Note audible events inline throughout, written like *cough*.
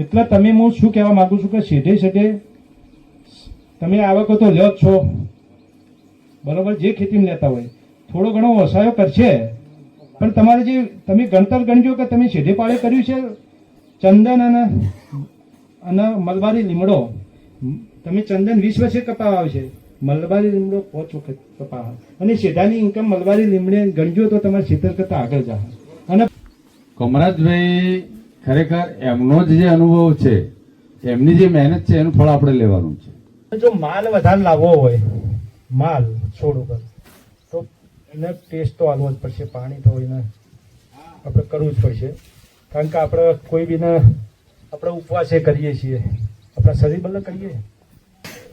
એટલે તમે હું શું કહેવા માંગુ છું કે સીધે સીધે તમે આવકો તો લ્યો જ છો. બરોબર, જે ખેતીમાં લેતા હોય. થોડો ઘણો વસાયો કરશે. પણ તમારે જે, તમે ગણતર ગણજો કે તમે સીધે પાળે કર્યું છે? ચંદન અને અને મલબારી લીમડો. તમે ચંદન વીસ વર્ષે કપાવ આવશે. મલબારી લીમડો પાંચ વખત કપાવ અને સીધાની ઇન્કમ મલબારી લીમડે ગણજો તો તમારે ખેતર કરતા આગળ જાઓ. અને કમરાજભાઈ ખરેખર એમનો જ જે અનુભવ છે, એમની જે મહેનત છે, એનું ફળ આપણે લેવાનું છે. જો માલ વધારે લાવવો હોય, માલ છોડ ઉપર, તો એને ટેસ્ટ તો આલવો જ પડશે, પાણી તો એને આપણે કરવું જ પડશે. કારણ કે આપણે કોઈ બીને આપણે ઉપવાસે કરીએ છીએ, આપણા શરીર બદલે કરીએ.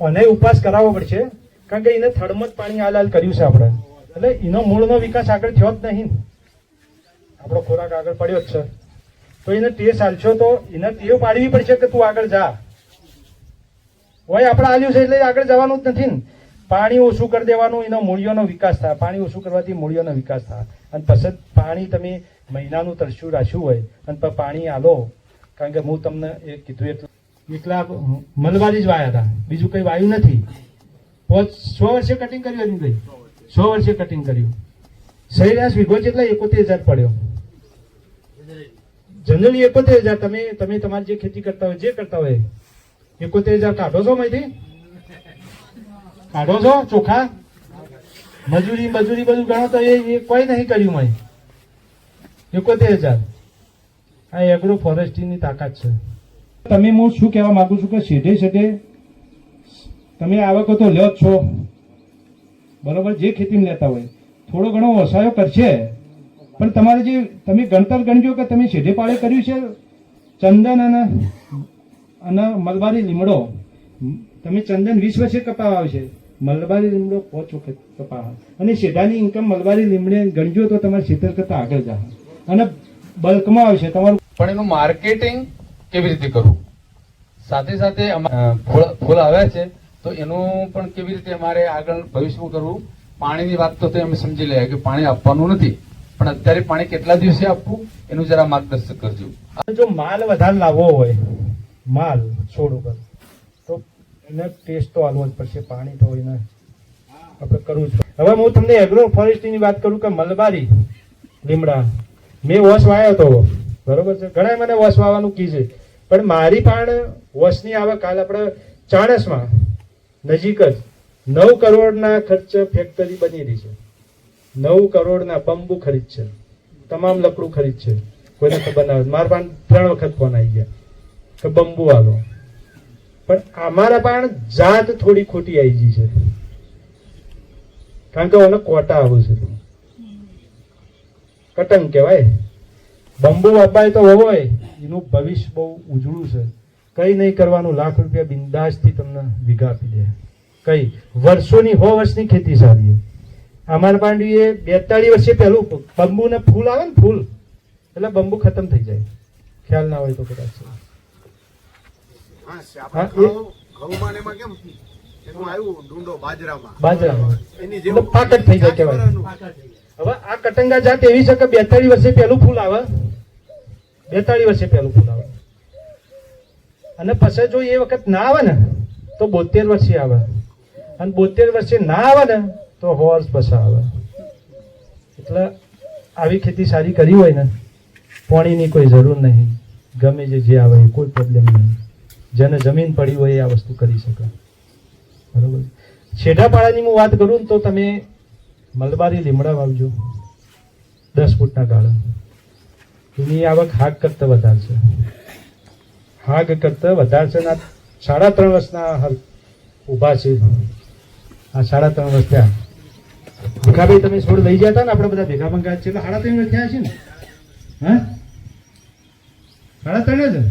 અને ઉપવાસ કરાવવો પડશે, કારણ કે એને થડમાં જ પાણી હાલ હાલ કર્યું છે આપણે. એટલે એનો મૂળનો વિકાસ આગળ થયો જ નહીં. આપણો ખોરાક આગળ પડ્યો જ છે. તો એને ટેસ્ટ હાલશો તો એને ટેવ પાડવી પડશે કે તું આગળ જા. હોય આપણે આલ્યું છે એટલે આગળ જવાનું જ નથી ને. પાણી ઓછું કરી દેવાનું, એનો મૂળિયોનો વિકાસ થાય. પાણી ઓછું કરવાથી મૂળિયોનો વિકાસ થાય. અને પછી પાણી તમે મહિનાનું તરસ્યું રાખ્યું હોય, અને પાણી આલો. કારણ કે હું તમને એ કીધું એટલું. એકલા મલબારી જ વાયા હતા. બીજું કંઈ વાયું નથી. પાંચ સો વર્ષે કટિંગ કર્યું એની ભાઈ સો વર્ષે કટિંગ કર્યું. સરેરાશ વીઘો જેટલા એકોતેર હજાર પડ્યો. જનરલી એકોતેર હજાર તમે તમે તમારી જે ખેતી કરતા હોય, જે કરતા હોય, એકોતેર હજાર કાઢો છો માહિતી કાઢો છો, ચોખા? મજૂરી મજૂરી બધું ગણો તો એ કોઈ નહીં કર્યું મેં એકોતેર હજાર. આ એગ્રો ફોરેસ્ટની તાકાત છે. તમે હું શું કહેવા માંગુ છું કે સીધે સીધે તમે આવકો તો જ છો. બરોબર, જે ખેતીમાં લેતા હોય. થોડો ઘણો વસાયો કરશે. પણ તમારે જે, તમે ગણતર ગણજો કે તમે શેઢે પાડે કર્યું છે? ચંદન અને અને મલબારી લીમડો. તમે ચંદન વીસ વર્ષે કપાવા આવશે. મલબારી લીમડો પાંચ વખત કપાવા. અને શેઢાની ઇન્કમ મલબારી લીમડે ગણજો તો તમારે ખેતર કરતા આગળ જાઓ. અને બલ્કમાં આવશે. તમારું પણ એનું માર્કેટિંગ કેવી રીતે કરવું? સાથે સાથે ફૂલ ફૂલ આવ્યા છે. તો એનું પણ કેવી રીતે અમારે આગળ ભવિષ્યમાં કરવું? પાણીની વાત તે અમે સમજી લઈએ કે પાણી આપવાનું નથી. પણ અત્યારે પાણી કેટલા દિવસે આપવું, એનું જરા માર્ગદર્શન કરજો. જો માલ વધારે લાવવો હોય, માલ છોડ ઉપર, તો એને ટેસ્ટ તો આલવો જ પડશે, પાણી તો એને આપણે કરવું જ હવે હું તમને એગ્રો ફોરેસ્ટની વાત કરું કે મલબારી, લીમડા. મેં વોશ વાયો હતો બરોબર છે? ઘણા મને વોશ વાવવાનું કીધું પણ મારી પણ વોશની આવક હાલ આપણે ચાણસમાં, નજીક જ, નવ કરોડના ખર્ચ ફેક્ટરી બની રહી છે. નવ કરોડના બંબુ ખરીદ છે તમામ લકડું ખરીદ છે કોઈને ખબર ના મારા પાસે ત્રણ વખત ફોન આવી ગયા કે બંબુ આલો. પણ અમારા પણ જાત થોડી ખોટી આવી ગઈ છે. કારણ કે એને કોટા આવું છે. કટંગ કહેવાય. બંબુ અપાય તો હોય. એનું ભવિષ્ય બહુ ઉજળું છે. કઈ નહીં કરવાનું. લાખ રૂપિયા બિંદાસથી તમને વીઘા આપી દે. કઈ. વર્ષોની હો વર્ષની ખેતી સારી અમારા પાંડવીએ બેતાળીસ વર્ષે પહેલું બંબુ ને ફૂલ આવે ને ફૂલ એટલે બંબુ ખતમ થઈ જાય. ખ્યાલ ના હોય તો કદાચ. પાકટ થઈ જાય કહેવાય. હવે આ કટંગા જાત એવી છે કે વર્ષે પહેલું ફૂલ આવે. બેતાળીસ વર્ષે પહેલું ફૂલ આવે. અને પછી જો એ વખત ના આવે ને તો બોતેર વર્ષે આવે. અને બોતેર વર્ષે ના આવે ને તો હોર્સ વર્ષ આવે. એટલે આવી ખેતી સારી કરી હોય ને, પાણીની કોઈ જરૂર નહીં. ગમે જે જે આવે, કોઈ પ્રોબ્લેમ નહીં. જેને જમીન પડી હોય એ આ વસ્તુ કરી શકે. બરોબર? છેડાપાડાની હું વાત કરું તો તમે મલબારી લીમડા વાવજો. દસ ફૂટના ગાળા. એની આવક હાગ કરતાં વધારે છે. હાગ કરતાં વધારે છે સાડા ત્રણ વર્ષના ઊભા છે. આ સાડા ત્રણ વર્ષ થયા. ભીખાભાઈ તમે છોડ લઈ જતા ને, આપણે બધા ભેગા ભંગા છે. એટલે સાડા ત્રણ થયા છે ને? હા? સાડા ત્રણ જ?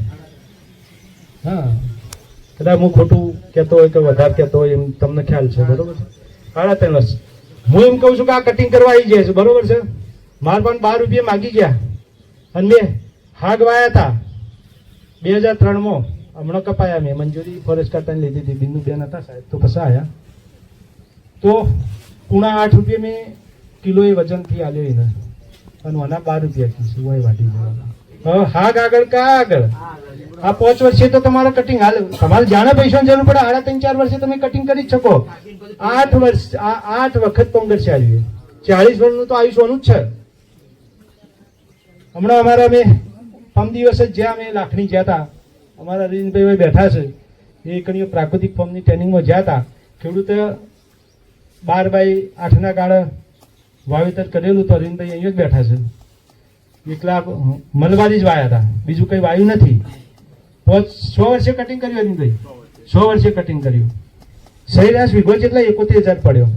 હા. કદાચ હું ખોટું કહેતો હોય કે વધારે કહેતો હોય એમ તમને ખ્યાલ છે, બરોબર છે? સાડા ત્રણ જ. હું એમ કહું છું કે આ કટિંગ કરવા આવી જાય છે, બરોબર છે? માર પણ બાર રૂપિયા માગી ગયા. અને મેં હાગ વાયા હતા. બે હજાર ત્રણમાં. હમણાં કપાયા મેં. મંજૂરી ફોરેસ્ટ ખાતાની લીધી હતી. બિંદુ બેન હતા સાહેબ. તો આવ્યા તો પૂણા આઠ રૂપિયા મેં કિલો એ વજનથી આલ્યો એને. અને આના બાર રૂપિયા કીધું હોય વાટી હવે હાગ આગળ કા આગળ? આ પાંચ વર્ષે તો તમારે કટિંગ હાલ, તમારે જાણે પૈસાની જરૂર પડે સાડા ત્રણ ચાર વર્ષે તમે કટિંગ કરી જ શકો. આઠ વર્ષ આઠ વખત કોંગ્રેસ આવ્યું ચાલીસ વર્ષનું તો આયુષ ઓનું જ છે. હમણાં અમારા અમે પમ દિવસ જ જ્યાં અમે લાખણી ગયા હતા, અમારા અરવિંદભાઈ બેઠા છે, એ કણીઓ પ્રાકૃતિક ફોર્મની ટ્રેનિંગમાં જ્યાં હતા. ખેડૂતે બાર બાય આઠના ગાળે વાવેતર કરેલું તો અરવિંદભાઈ અહીંયા જ બેઠા છે. એકલા મલબારી જ વાયા હતા. બીજું કઈ વાયું નથી. સો વર્ષે કટિંગ કર્યું અરવિંદભાઈ. સો વર્ષે કટિંગ કર્યું. સરેરાશ વીઘો જેટલા એકોતેર હજાર પડ્યો.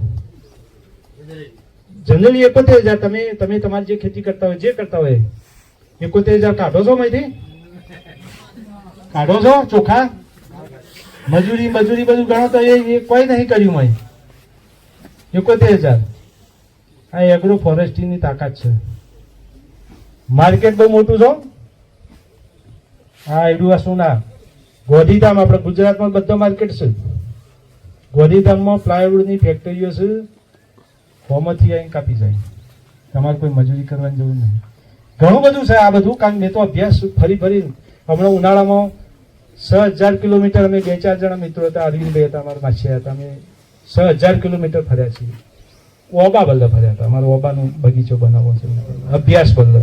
જનરલી એકોતેર હજાર તમે તમે તમારી જે ખેતી કરતા હોય, જે કરતા હોય, એકોતેર હજાર કાઢો છો માહિતી કાઢો છો ચોખા? મજૂરી મજૂરી બધું ગણો તો એ કોઈ નહીં કર્યું મેં એકોતેર હજાર આ એગ્રો ફોરેસ્ટિંગની તાકાત છે. માર્કેટ બહુ મોટું છો હા. એડું આ સોના ગોધીધામ, આપણે ગુજરાતમાં બધો માર્કેટ છે. ગોધીધામમાં પ્લાયવુડની ફેક્ટરીઓ છે. ફોર્મથી અહીં કાપી જાય. તમારે કોઈ મજૂરી કરવાની જરૂર નહીં. ઘણું બધું છે આ બધું, કારણ મેં તો અભ્યાસ ફરી ફરી હમણાં ઉનાળામાં છ હજાર કિલોમીટર અમે બે ચાર જણા મિત્રો હતા, અરવિંદભાઈ હતા, અમારા માછી હતા, અમે છ હજાર કિલોમીટર ફર્યા છીએ. ઓબા બલ્લે ફર્યા હતા. અમારો ઓબાનો બગીચો બનાવવો છે. અભ્યાસ બલ્લે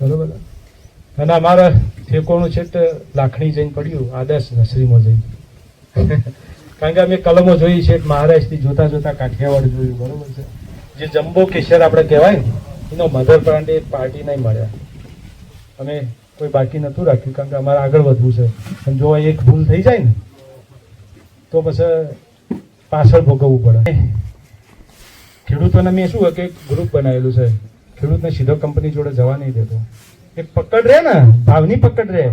બરોબર? અને અમારા ઠેકોણું છે તો લાખણી જઈને પડ્યું, આદર્શ નર્સરીમાં જઈને. કારણ કે અમે કલમો જોઈ છે મહારાષ્ટ્રથી જોતા જોતા કાઠિયાવાડ જોયું, બરોબર છે. જે જમ્બો કેશર આપણે કહેવાય ને, એનો મધર પ્લાન્ટ પાર્ટી નહીં મળ્યા. અમે કોઈ બાકી નહોતું રાખ્યું, કારણ કે અમારે આગળ વધવું છે. અને જો એક ભૂલ થઈ જાય ને, તો પછી પાછળ ભોગવવું પડે. ખેડૂતોને મેં શું કે ગ્રુપ બનાવેલું છે. ખેડૂતને સીધો કંપની જોડે જવા નહીં દેતો. એ પકડ રહે ને, ભાવની પકડ રહે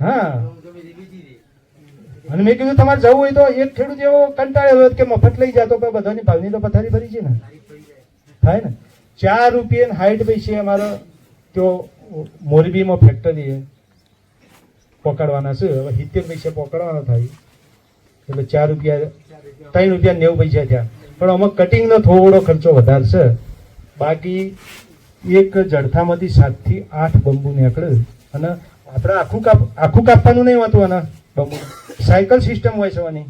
હા. અને મેં કીધું તમારે જવું હોય તો એક ખેડૂત એવો કંટાળેલો કે મફત લઈ જતો, પણ બધાની ભાવની તો પથારી ભરી છે ને. થાય ને? ચાર રૂપિયા હાઈટ પૈસે અમારો. તો મોરબીમાં ફેક્ટરી પકડવાના છે. હવે સિત્તેર પૈસા પકડવાના થાય. એટલે ચાર રૂપિયા, ત્રણ રૂપિયા નેવું પૈસા થયા. પણ આમાં કટિંગનો થોડો ખર્ચો વધારે છે. બાકી એક જડથામાંથી સાતથી આઠ બંબુ નીકળે અને આપણે આખું કાપ, આખું કાપવાનું નહીં હોતું આના. બંબુ સાયકલ સિસ્ટમ હોય છે આની.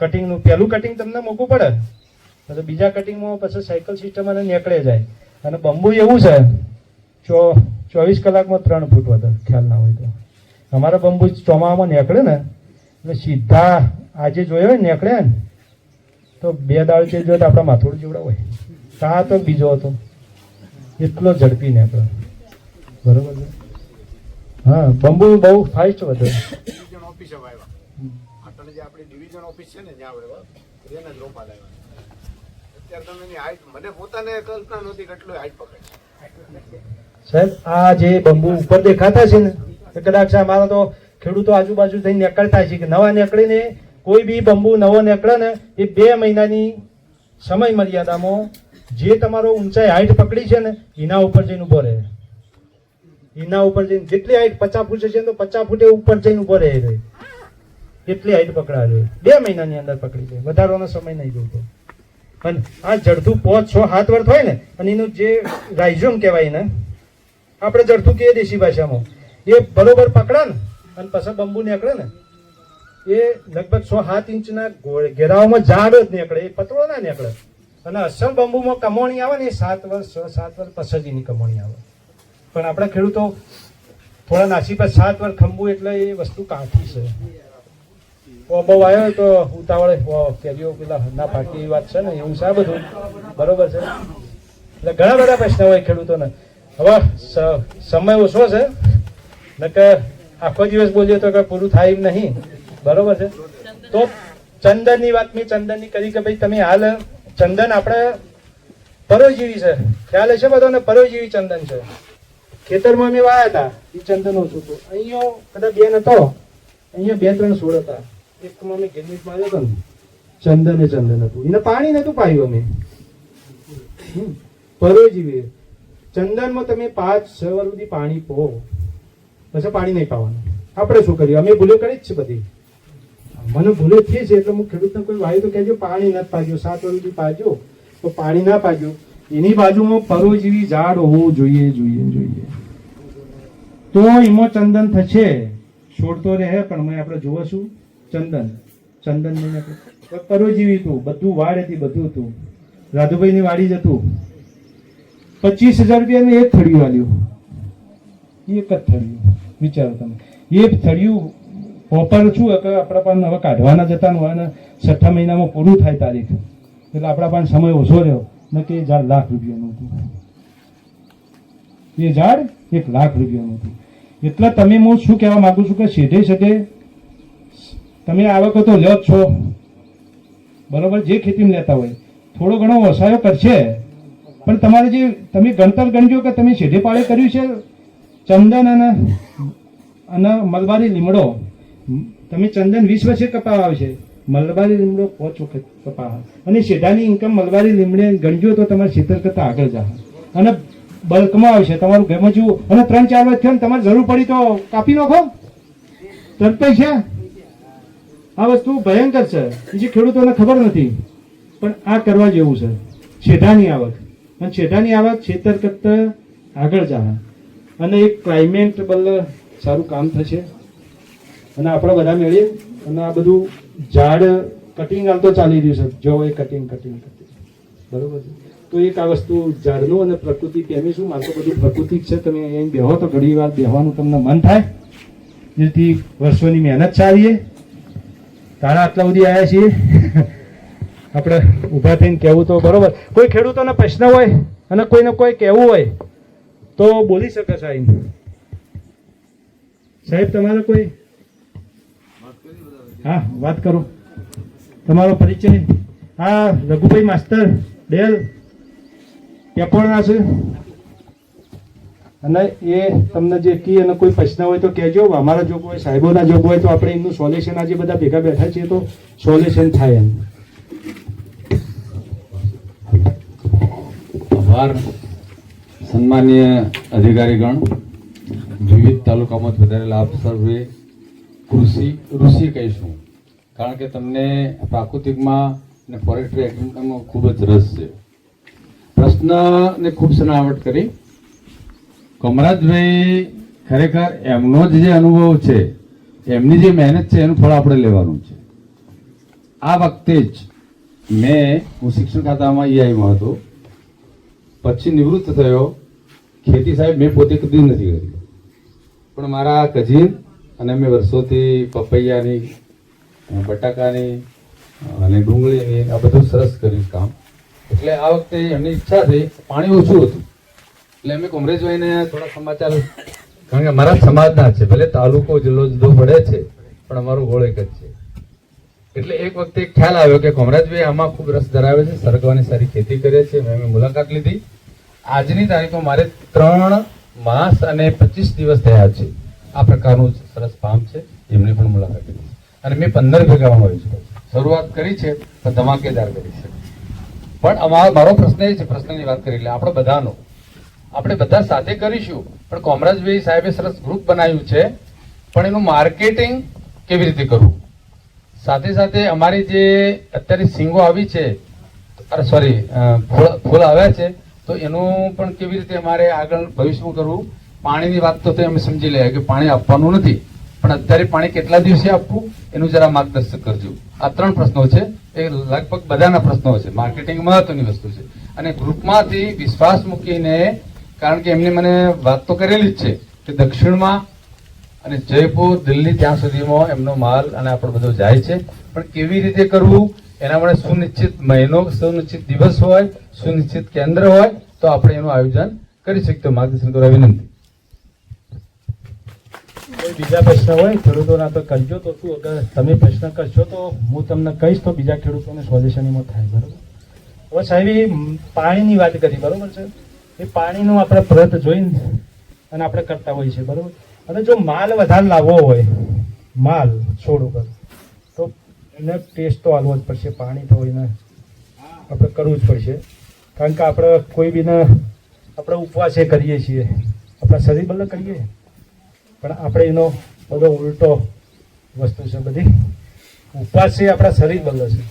કટિંગનું પહેલું કટિંગ તમને મૂકવું પડે. તો બીજા કટિંગમાં પછી સાયકલ સિસ્ટમ અને નીકળે જાય. અને બંબુ એવું છે, ચો, ચોવીસ કલાકમાં ત્રણ ફૂટ વધારે ખ્યાલ ના હોય તો. અમારા બંબુ ચોમામાં નીકળે ને સીધા આજે જોયો ને નીકળે ને તો બે દાળ જો આપણા માથોડ જેવડા હોય. કા તો બીજો હતો. એટલો ઝડપી નીકળે બરોબર છે? હા બંબુ બહુ ફાસ્ટ વધે. ઓફિસે જે આપણી ડિવિઝન ઓફિસ છે ને ત્યાં વાવ્યા એને જ રોપા લાવ્યા. અત્યારે તમે એની હાઈટ મને પોતાને કલ્પના નહોતી કે એટલું હાઈટ પકડે. સાહેબ આ જે બંબુ ઉપર દેખાતા છે ને કદાચ અમારા તો ખેડૂતો આજુબાજુ થઈને નીકળતા છે કે નવા નીકળીને કોઈ બી બંબુ નવો નીકળે ને એ બે મહિનાની સમય મર્યાદામાં જે તમારો ઊંચાઈ હાઈટ પકડી છે ને, એના ઉપર જઈને ઊભો રહે. એના ઉપર જઈને જેટલી હાઈટ પચાસ ફૂટ છે તો પચાસ ફૂટે ઉપર જઈને ઊભો રહે રહે એટલી હાઈટ પકડાવે. બે મહિનાની અંદર પકડી લે. વધારવાનો સમય નહીં જોતો. પણ આ જડતું પાંચ છ હાથ વર્ત હોય ને, અને એનું જે રાઇઝોમ કહેવાય ને આપણે જડતું કહીએ દેશી ભાષામાં. એ બરોબર પકડા ને અને પછી બંબુ નીકળે ને, એ લગભગ સો સાત ઇંચના ઘેરાવામાં ઝાડ જ નીકળે, એ પતળો ના નીકળે. અને અસલ બંબુમાં કમોણી આવે ને, એ સાત વર્ષ છ સાત વર્ષ પસંદગીની કમોણી આવે. પણ આપણા ખેડૂતો થોડા નાસી સાત વર્ષ ખંભું એટલે એ વસ્તુ કાઠી છે. બહુ આવ્યો તો ઉતાવળે કેરીઓ પેલા ના પાકી વાત છે ને, એવું છે બધું. બરોબર છે. એટલે ઘણા બધા પ્રશ્ન હોય ખેડૂતોને. હવે સમય ઓછો છે. નકર આખો દિવસ બોલીએ તો કે પૂરું થાય એમ નહીં. બરોબર છે? તો ચંદનની વાત મેં ચંદનની કરી કે ભાઈ તમે હાલ ચંદન આપણે પરોજીવી છે. ખ્યાલ છે બધાને? પરોજીવી ચંદન છે. ખેતરમાં અમે વાયા હતા. એ ચંદન ઓછું હતું અહીંયા કદાચ બે નતો અહીંયા બે ત્રણ છોડ હતા. એકમાં અમે ગેમિટ માર્યો હતો ને. ચંદન એ ચંદન હતું. એને પાણી નતું પાયું અમે. પરોજીવી ચંદનમાં તમે પાંચ, છ વાર સુધી પાણી પો. પછી પાણી નહીં પાવાનું. આપણે શું કર્યું? અમે ભૂલો કરી જ છે બધી. મને ભૂલો થઈ છે એટલે હું ખેડૂતને કોઈ વાયુ તો કહેજો, પાણી નથી પાજ્યો સાત વાર સુધી પાજો તો પાણી ના પાજ્યો એની બાજુમાં પરોજીવી ઝાડ હોવું જોઈએ જોઈએ જોઈએ. તો એમાં ચંદન થશે. છોડ તો રહે, પણ મેં આપણે જોવો છું ચંદન. ચંદન નહીં પરોજીવી હતું, બધું વાડ હતી, બધું હતું. રાધુભાઈની વાડી જ હતું. પચીસ હજાર રૂપિયાનું એક થળિયું આલ્યું. એક જ થળિયું. વિચારો તમે. એ થળિયું પોપર છું કે આપણા પાસે હવે કાઢવાના જતા હોય અને છઠ્ઠા મહિનામાં પૂરું થાય તારીખ. એટલે આપણા પાસે સમય ઓછો રહ્યો. ને કે ઝાડ લાખ રૂપિયાનું હતું. એ ઝાડ એક લાખ રૂપિયાનું હતું. એટલે તમે હું શું કહેવા માગું છું કે સીધે સીધે તમે આવકો તો લ્યો જ છો. બરોબર, જે ખેતીમાં લેતા હોય. થોડો ઘણો ઓસાયો કરશે. પણ તમારે જે તમે ગણતર ગણજો કે તમે સીધે પાડે કર્યું છે? ચંદન અને અને મલબારી લીમડો. તમે ચંદન વીસ વર્ષે કપાવા આવશે. મલબારી લીમડો પાંચ વખત કપાવા. અને સીધાની ઇન્કમ મલબારી લીમડે ગણજો તો તમારે સિત્તેર કરતા આગળ જા અને બલ્કમાં આવશે. તમારું ઘરમાં જેવું અને ત્રણ ચાર વર્ષ થયો તમારે જરૂર પડી તો કાપી નાખો. તરત પૈસા આ વસ્તુ ભયંકર છે. બીજી ખેડૂતોને ખબર નથી. પણ આ કરવા જેવું છે. છેડાની આવક. અને છેડાની આવક છેતર કરતા આગળ જાય અને એક ક્લાઇમેટ બલ સારું કામ થશે. અને આપણે બધા મેળીએ. અને આ બધું ઝાડ કટિંગ હાલ તો ચાલી રહ્યું છે. જો એ કટિંગ કટિંગ કટિંગ બરોબર છે? તો એક આ વસ્તુ ઝાડનું અને પ્રકૃતિ પ્રેમી શું માનતો બધું પ્રકૃતિ છે. તમે અહીં બેહો તો ઘણી વાર બેહવાનું તમને મન થાય. જેથી વર્ષોની મહેનત સારીએ તારા આટલા સુધી આવ્યા છીએ. *laughs* આપણે ઊભા થઈને કહેવું તો બરોબર. કોઈ ખેડૂતોને પ્રશ્ન હોય અને કોઈને કોઈ કહેવું હોય તો બોલી શકે સાહેબ. સાહેબ, તમારે કોઈ? હા, વાત કરો. તમારો પરિચય. હા, રઘુભાઈ માસ્તર, ડેલ. કેપોળના છે? અને એ તમને જે કી અને કોઈ પ્રશ્ન હોય તો કહેજો. અમારા જોગ હોય સાહેબોના જોગ હોય તો આપણે એમનું સોલ્યુશન આજે બધા ભેગા બેઠા છીએ તો સોલ્યુશન થાય એમ. આભાર સન્માનીય અધિકારીગણ, વિવિધ તાલુકામાં વધારેલા આપ સર્વે કૃષિ ઋષિ કહીશું કારણ કે તમને પ્રાકૃતિકમાં અને ફોરેસ્ટ્રી એગ્રીકલ્ચરમાં ખૂબ જ રસ છે. પ્રશ્નને ખૂબ સનાવટ કરી. કમરાજભાઈ ખરેખર એમનો જ જે અનુભવ છે, એમની જે મહેનત છે, એનું ફળ આપણે લેવાનું છે. આ વખતે જ મેં હું શિક્ષણ ખાતામાં ઈઆઈમાં હતો. પછી નિવૃત્ત થયો. ખેતી સાહેબ, મેં પોતે કદી નથી કરી. પણ મારા કઝિન અને મેં વર્ષોથી પપૈયાની બટાકાની અને ડુંગળીની આ બધું સરસ કર્યું કામ. એટલે આ વખતે એમની ઈચ્છા થઈ, પાણી ઓછું હતું. એટલે અમે કોમરેજભાઈને થોડા સમાચાર કારણ કે અમારા સમાજના છે, ભલે તાલુકો, જિલ્લો, જુદો પડે છે, પણ અમારું ગોળ એક જ છે. એટલે એક વખતે ખ્યાલ આવ્યો કે કોમરાજભાઈ આમાં ખૂબ રસ ધરાવે છે, સરગવાની સારી ખેતી કરે છે, મેં મુલાકાત લીધી. આજની તારીખમાં મારે ત્રણ માસ અને પચીસ દિવસ થયા છે. આ પ્રકારનું સરસ ફાર્મ છે. એમની પણ મુલાકાત લીધી અને મેં પંદર ભેગામાં આવ્યું છું. શરૂઆત કરી છે પણ ધમાકેદાર કરી છે. પણ અમારો, મારો પ્રશ્ન એ છે, પ્રશ્નની વાત કરી, એટલે આપણે બધાનો, આપણે બધા સાથે કરીશું. પણ કોમરાજભાઈ સાહેબે સરસ ગ્રુપ બનાવ્યું છે. પણ એનું માર્કેટિંગ કેવી રીતે કરવું? સાથે સાથે અમારી જે અત્યારે સિંગો આવી છે સોરી ફૂલ ફૂલ આવ્યા છે તો એનું પણ કેવી રીતે અમારે આગળ ભવિષ્યમાં કરવું, પાણીની વાત તો અમે સમજી લઈએ કે પાણી આપવાનું નથી, પણ અત્યારે પાણી કેટલા દિવસે આપવું, એનું જરા માર્ગદર્શક કરજો. આ ત્રણ પ્રશ્નો છે, એ લગભગ બધાના પ્રશ્નો છે, માર્કેટિંગ મહત્વની વસ્તુ છે. અને ગ્રુપમાંથી વિશ્વાસ મૂકીને, કારણ કે એમને મને વાત તો કરેલી જ છે, કે દક્ષિણમાં અને જયપુર, દિલ્હી ત્યાં સુધીમાં એમનો માલ અને આપણો બધો જાય છે. પણ કેવી રીતે કરવું એના માટે સુનિશ્ચિત મહિનો, સુનિશ્ચિત દિવસ હોય, સુનિશ્ચિત કેન્દ્ર હોય, તો આપણે એનું આયોજન કરી શકીએ. તો માર્ગદર્શન કરવા કોઈ બીજા પ્રશ્ન હોય, ખેડૂતોના તો કરજો તો શું? અગર તમે પ્રશ્ન કરશો તો હું તમને કહીશ તો બીજા ખેડૂતોને સોલ્યુશન એમાં થાય, બરોબર? હવે સાહેબ પાણીની વાત કરી, બરોબર છે? એ પાણીનું આપણે પ્રત જોઈને અને આપણે કરતા હોઈએ છીએ, બરોબર? અને જો માલ વધારે લાવવો હોય, માલ છોડ ઉપર એને ટેસ્ટ તો આલવો જ પડશે, પાણી તો એને આપણે કરવું જ પડશે. કારણ કે આપણે કોઈ બીને આપણે ઉપવાસે કરીએ છીએ. આપણા શરીર બદલે કરીએ. પણ આપણે એનો બધો ઉલટો વસ્તુ છે બધી. ઉપવાસ છે, આપણા શરીર બદલે છે.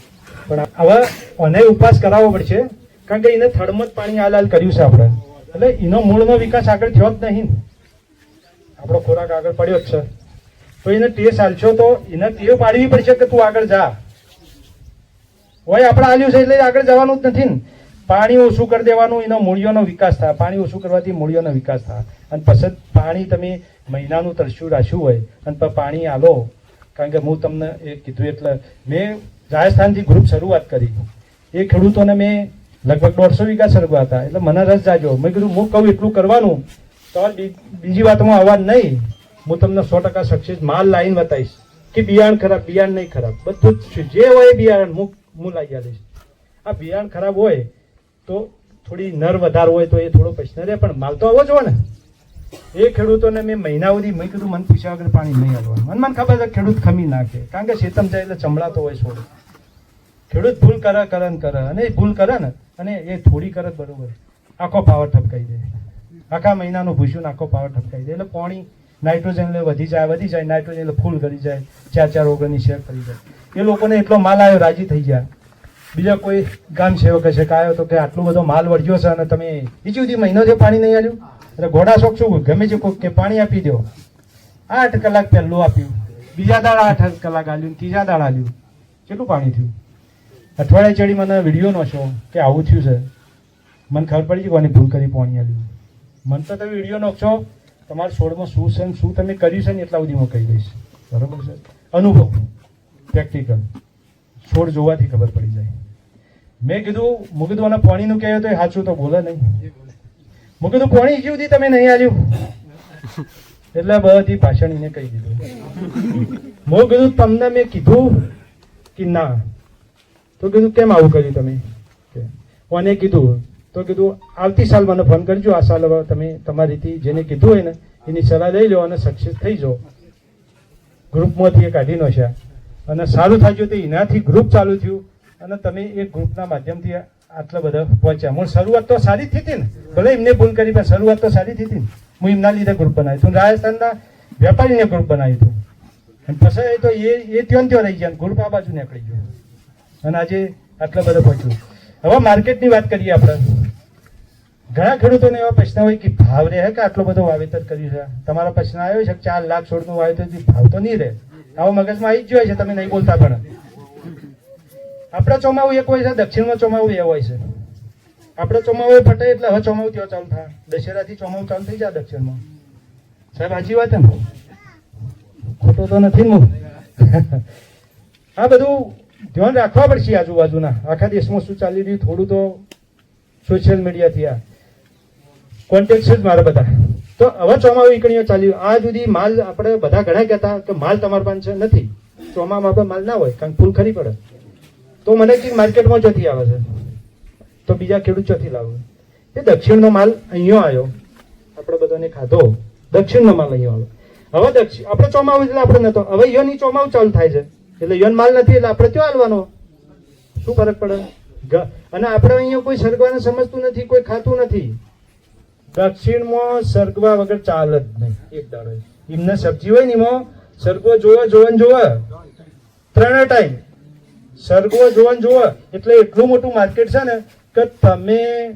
પણ હવે અને ઉપવાસ કરાવવો પડશે. કારણ કે એને થર્મલ પાણી હાલ હાલ કર્યું છે આપણે. એટલે એનો મૂળનો વિકાસ આગળ થયો જ નહીં. આપણો ખોરાક આગળ પડ્યો જ છે. તો એને ટેસ આલશો તો એને ટેવ પાડવી પડશે કે તું આગળ જા? હોય આપણે આલ્યું છે એટલે આગળ જવાનું જ નથી ને. પાણી ઓછું કરી દેવાનું, એનો મૂળિયોનો વિકાસ થાય. પાણી ઓછું કરવાથી મૂળિયોનો વિકાસ થાય. અને પછી પાણી તમે મહિનાનું તરસ્યું રાખ્યું હોય, અને પાણી આલો. કારણ કે હું તમને એ કીધું એટલે મેં રાજસ્થાનથી ગ્રુપ શરૂઆત કરી. એ ખેડૂતોને મેં લગભગ દોઢસો વીઘા સરગવા હતા. એટલે મને રસ જાગ્યો. મેં કીધું, હું કહું એટલું કરવાનું. તમારે બીજી વાતમાં આવવા નહીં. હું તમને સો ટકા સક્સેસ માલ લાઈન બતાવીશ કે બિયારણ ખરાબ, બિયારણ નહીં ખરાબ. બધું જ. જે હોય બિયારણ હું હું લાવી આવીશ. આ બિયારણ ખરાબ હોય તો થોડી નર વધારે હોય તો એ થોડો પ્રશ્ન રહે, પણ માલ તો આવો જ હોય ને. એ ખેડૂતોને મેં મહિના સુધી મેં કીધું, મન પૂછ્યા વગર પાણી નહીં હલવાનું. મને મને ખબર છે ખેડૂત ખમી નાખે કારણ કે શેતમ જાય એટલે ચમડાતો હોય છોડ. ખેડૂત ભૂલ કરે કરે ને કરે. અને એ ભૂલ કરે ને, અને એ થોડી કરે બરોબર. આખો પાવર ઠપકાઈ દે. આખા મહિનાનું ભૂસ્યું આખો પાવર ઠપકાઈ દે. એટલે પાણી નાઇટ્રોજન એટલે વધી જાય વધી જાય, નાઇટ્રોજન એટલે ફૂલ કરી જાય, ચાર ચાર ઓગણની શેર કરી જાય. એ લોકોને એટલો માલ આવ્યો રાજી થઈ ગયા. બીજા કોઈ ગામ સેવક હશે કે આવ્યો તો કે આટલો બધો માલ વળગ્યો છે અને તમે બીજી સુધી મહિનો છે પાણી નહીં આવ્યું એટલે ઘોડા શોખ શું? ગમે છે કોક કે પાણી આપી દો. આઠ કલાક પહેલું આપ્યું. બીજા દાડા આઠ કલાક આલ્યું, ત્રીજા દાડા આલ્યું. કેટલું પાણી થયું? અઠવાડિયે ચડી મને વીડિયો નો શો કે આવું થયું છે. મને ખબર પડી છે કોની ભૂલ કરી પાણી આલ્યું. મને તો તમે વીડિયો નાખશો તમારા છોડમાં શું છે શું તમે કર્યું છે ને એટલા સુધી હું કહી દઈશ. બરોબર છે? અનુભવ પ્રેક્ટિકલ છોડ જોવાથી ખબર પડી જાય. મેં કીધું મું કીધું અને પાણીનું કહેવાય તો સાચું તો બોલે નહીં. મું કીધું, પાણી હજી સુધી તમે નહીં આવ્યું એટલે બધી ભાષણ એને કહી દીધું. મેં કીધું, તમને મેં કીધું કે ના. તો કીધું, કેમ આવું કર્યું તમે? કોને કીધું તો કીધું, આવતી સાલ મને ફોન કરજો, આ સાલ હવે તમે તમારીથી જેને કીધું હોય ને, એની સલાહ લઈ લો અને સક્સેસ થઈ જાઓ. ગ્રુપમાંથી એ કાઢી નાખ્યા અને સારું થાયું તો એનાથી ગ્રુપ ચાલુ થયું. અને તમે એ ગ્રુપના માધ્યમથી આટલા બધા પહોંચ્યા. હું શરૂઆત તો સારી થઈ હતી ને. ભલે એમને ભૂલ કરી, પણ શરૂઆત તો સારી થઈ હતી હું એમના લીધે ગ્રુપ બનાવ્યું હતું રાજસ્થાનના વેપારીને ગ્રુપ બનાવ્યું હતું. પછી તો એ એ ત્યાં ત્યાં રહી ગયા ગ્રુપ આ બાજુ નીકળી ગયો. અને આજે આટલા બધા પહોંચ્યું. હવે માર્કેટની વાત કરીએ આપણે. ઘણા ખેડૂતોને એવા પ્રશ્ન હોય કે ભાવ રહે કે આટલો બધો વાવેતર કર્યું છે? તમારા પ્રશ્ન આવ્યો છે ચાર લાખ છોડનું વાવેતર ભાવ તો નહીં રહે. આવો મગજમાં આવી જ જોઈએ છે, તમે નહીં બોલતા પણ. આપણા ચોમાવું એક હોય છે, દક્ષિણમાં ચોમાવું એ હોય છે. આપણે ચોમાવું ફટે એટલે હવે ચોમાવું ત્યાં ચાલુ થાય. દશેરાથી ચોમાવું ચાલુ થઈ જાય દક્ષિણમાં. સાહેબ હાજી વાત ને? ખોટો તો નથી હું? આ બધું ધ્યાન રાખવા પડશે આજુબાજુના. આખા દેશમાં શું ચાલી રહ્યું? થોડું તો સોશિયલ મીડિયાથી આ. કોન્ટેક્ટ જ મારા બધા. તો હવે ચોમાવું ઈકણીઓ ચાલ્યું. આ સુધી માલ આપણે બધા ઘણા કહેતા કે માલ તમારા પાસે નથી. ચોમામાં આપણે માલ ના હોય, કારણ ફૂલ ખરી પડે. તો મને કે માર્કેટમાં ચોથી આવે છે. તો બીજા ખેડૂત ચોથી લાવે. એ દક્ષિણનો માલ અહીંયા આવ્યો. આપણે બધાને ખાધો. દક્ષિણનો માલ અહીંયા આવ્યો. હવે દક્ષિણ આપણે ચોમાવું એટલે આપણે નતો. હવે યોની ચોમાવું ચાલુ થાય છે. એટલે યોન માલ નથી, એટલે આપણે ત્યાં હાલવાનો? શું ફરક પડે? અને આપણે અહીંયા કોઈ સરગવાને સમજતું નથી, કોઈ ખાતું નથી. દક્ષિણમાં સરગવા વગર ચાલે જ નહીં. એક દાડો. એમને સબ્જી હોય ને એમાં, સરગવો જોવે જોવે જોવે. ત્રણે ટાઈમ. સરગવો જોવે જોવે. એટલે એટલું મોટું માર્કેટ છે ને કે તમે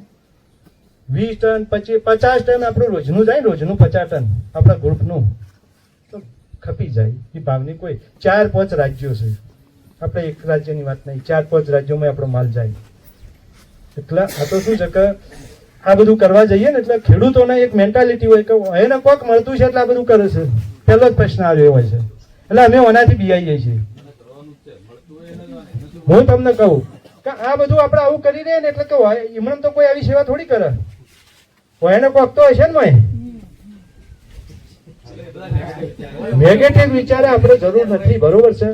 વીસ ટન પછી પચાસ ટન આપણું રોજનું જાય રોજનું પચાસ ટન આપણા ગ્રુપનું તો ખપી જાય. એ ભાવની કોઈ. ચાર, પાંચ રાજ્યો છે. આપણે એક રાજ્યની વાત નહીં. ચાર, પાંચ રાજ્યોમાં આપણો માલ જાય. એટલે, આ તો શું છે કે આ બધું કરવા જઈએ ને એટલે ખેડૂતોને એક મેન્ટાલિટી હોય કે એને કોક મળતું છે એટલે આ બધું કરે છે. પહેલો જ પ્રશ્ન આવ્યો હોય છે. એટલે અમે ઓનાથી જઈએ છીએ. હું તમને કહું કે આ બધું આપણે આવું કરી રહ્યા ને એટલે કે એમણે તો કોઈ આવી સેવા થોડી કરે. એને કોક તો હશે ને ભાઈ નેગેટિવ વિચારે આપણે જરૂર નથી, બરોબર છે?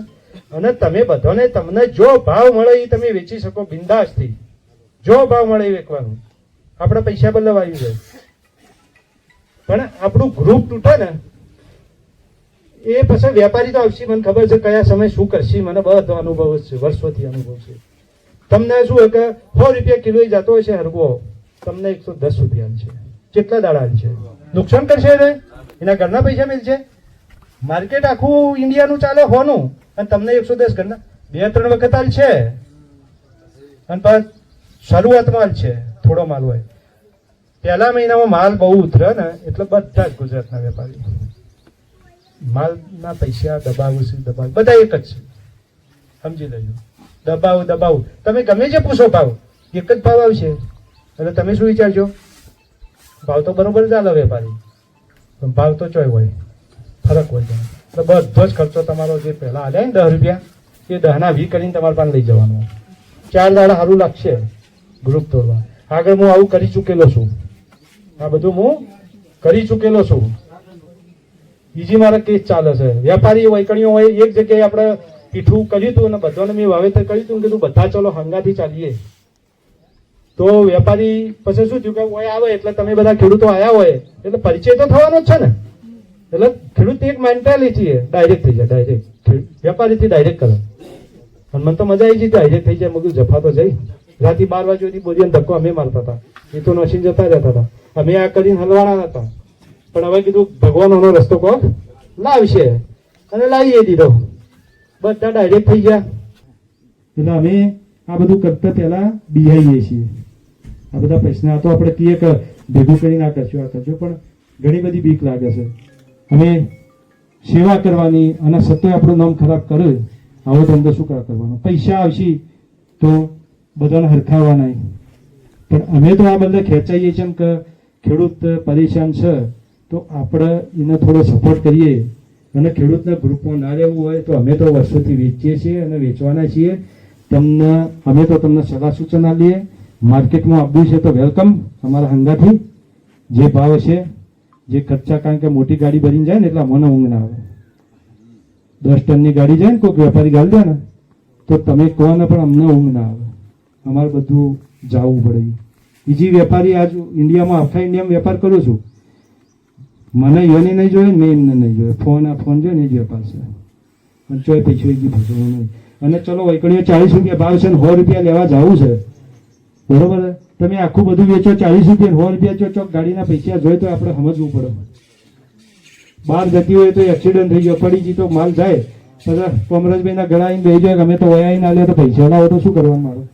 અને તમે બધાને તમને જો ભાવ મળે એ તમે વેચી શકો, બિંદાસથી. જો ભાવ મળે એ વેચવાનું. આપણે પૈસા બદલવાયું છે. પણ આપણું ગ્રુપ તૂટે ને, એ પછી વેપારી તો આવશે, મને ખબર છે કયા સમય શું કરશે. મને બધો અનુભવ છે, વર્ષોથી અનુભવ છે. તમને શું હોય કે સો રૂપિયા કિલો જતો હશે હરગો? તમને એકસો દસ રૂપિયા છે. કેટલા દાડા છે? નુકસાન કરશે ને એના ઘરના પૈસા મળશે માર્કેટ આખું ઇન્ડિયાનું ચાલે હોનું, અને તમને એકસો દસ ઘરના. બે ત્રણ વખત હાલ છે. અને શરૂઆતમાં હાલ છે. થોડો માલ હોય. પહેલા મહિનામાં માલ બહુ ઉતરે ને, એટલે બધા જ ગુજરાતના વેપારી માલના પૈસા, દબાવું છે, દબાવું, બધા એક જ છે. સમજી લેજો. દબાવું દબાવું. તમે ગમે જે પૂછો ભાવ, એક જ ભાવ આવશે. એટલે તમે શું વિચારજો? ભાવ તો બરોબર ચાલે વેપારી. પણ ભાવ તો ચોય હોય. ફરક હોય તો બધો જ ખર્ચો તમારો જે પહેલાં હાલે ને દસ રૂપિયા, એ દહના વી કરીને તમારે પાસે લઈ જવાનો. ચાર દાડા સારું લાગશે. ગ્રુપ તોડવા. આગળ હું આવું કરી ચૂકેલો છું. આ બધું હું કરી ચૂકેલો છું. બીજી મારા કેસ ચાલે છે. વેપારી વૈકણીઓ હોય, એક જગ્યાએ આપણે પીઠું કર્યું હતું અને બધાને મેં વાવેતર કર્યું હતું કીધું, બધા ચલો હંગાથી ચાલીએ. તો વેપારી પછી શું થયું કે હોય આવે, એટલે તમે બધા ખેડૂતો આવ્યા હોય. એટલે પરિચય તો થવાનો જ છે ને. એટલે ખેડૂત એક મેન્ટાલિટી ડાયરેક્ટ થઈ જાય ડાયરેક્ટ વેપારીથી ડાયરેક્ટ કરે. અને મને તો મજા આવી ગઈ ડાયરેક્ટ થઈ જાય. મગું જફા તો જઈ. રાતે બાર વાગે સુધી બોરીને ધક્કો અમે મારતા હતા. એ તો નસીન જતા રહેતા હતા. અમે આ કરીને હલવાના હતા. પણ હવે કીધું ભગવાનનો રસ્તો કો લાવશે અને લાવીએ દીધો. બધા ડાયરેક્ટ થઈ ગયા. એટલે અમે આ બધું કરતા પહેલા બિહાઈએ છીએ. આ બધા આ તો આપણે કહીએ કે ભેગું કરીને આ કરશું આ કરશું, પણ ઘણી બધી બીક લાગે છે. અમે સેવા કરવાની અને સત્ય આપણું નામ ખરાબ કરે, આવો ધંધો શું કામ કરવાનો? પૈસા આવશે તો બધાને હરખાવા નહીં. પણ અમે તો આ બધા ખેંચાઈએ છીએ કે ખેડૂત પરેશાન છે, તો આપણે એને થોડો સપોર્ટ કરીએ. અને ખેડૂતના ગ્રુપમાં ના રહેવું હોય તો અમે તો વર્ષોથી વેચીએ છીએ અને વેચવાના છીએ. તમને, અમે તો તમને સલાહ સૂચન આપીએ. માર્કેટમાં આપવું છે તો વેલકમ અમારા હંગાથી. જે ભાવ છે, જે ખર્ચા, કારણ કે મોટી ગાડી ભરીને જાય ને એટલે મને ઊંઘ ના આવે. દસ ટનની ગાડી જાય ને કોઈક વેપારી ગાડી દે ને, તો તમે કહો ને પણ અમને ઊંઘ ના આવે. અમારે બધું જાવું પડે. બીજી વેપારી આજ ઇન્ડિયામાં આખા ઇન્ડિયામાં વેપાર કરું છું. મને યોની નહીં જોઈએ ને એમને નહીં જોઈએ ફોન આ ફોન જોઈએ ને એ જ વેપાર છે. અને ચોય પીછું ગયું ભૂસવું નહીં. અને ચલો વૈકણીઓ ચાલીસ રૂપિયા ભાવ છે ને સો રૂપિયા લેવા જવું છે. બરોબર તમે આખું બધું વેચો ચાલીસ રૂપિયા સો રૂપિયા જો ચોક ગાડીના પૈસા જોઈએ તો આપણે સમજવું પડે. બહાર જતી હોય તો એક્સિડન્ટ થઈ ગયો, પડી ગઈ તો માલ જાય. પછી કોમરાજભાઈના ઘર આવીને બેસી જાય અમે તો વયા આવીને આલ્યો તો પૈસા લાવો તો શું કરવાનું મારું?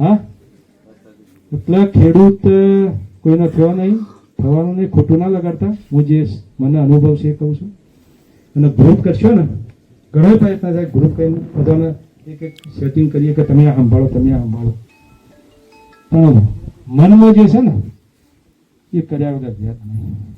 હા? એટલે ખેડૂત કોઈને થયો નહીં. થવાનું નહીં, ખોટું ના લગાડતા. હું જે મને અનુભવ છે એ કહું છું. અને ગ્રુપ કરશો ને, ઘણો પ્રયત્ન થાય. ગ્રુપ કરીને બધાને એક એક સેટિંગ કરીએ કે તમે આ સંભાળો, તમે આ સંભાળો. પણ મનમાં જે છે ને, એ કર્યા વગર ધ્યાન નહીં.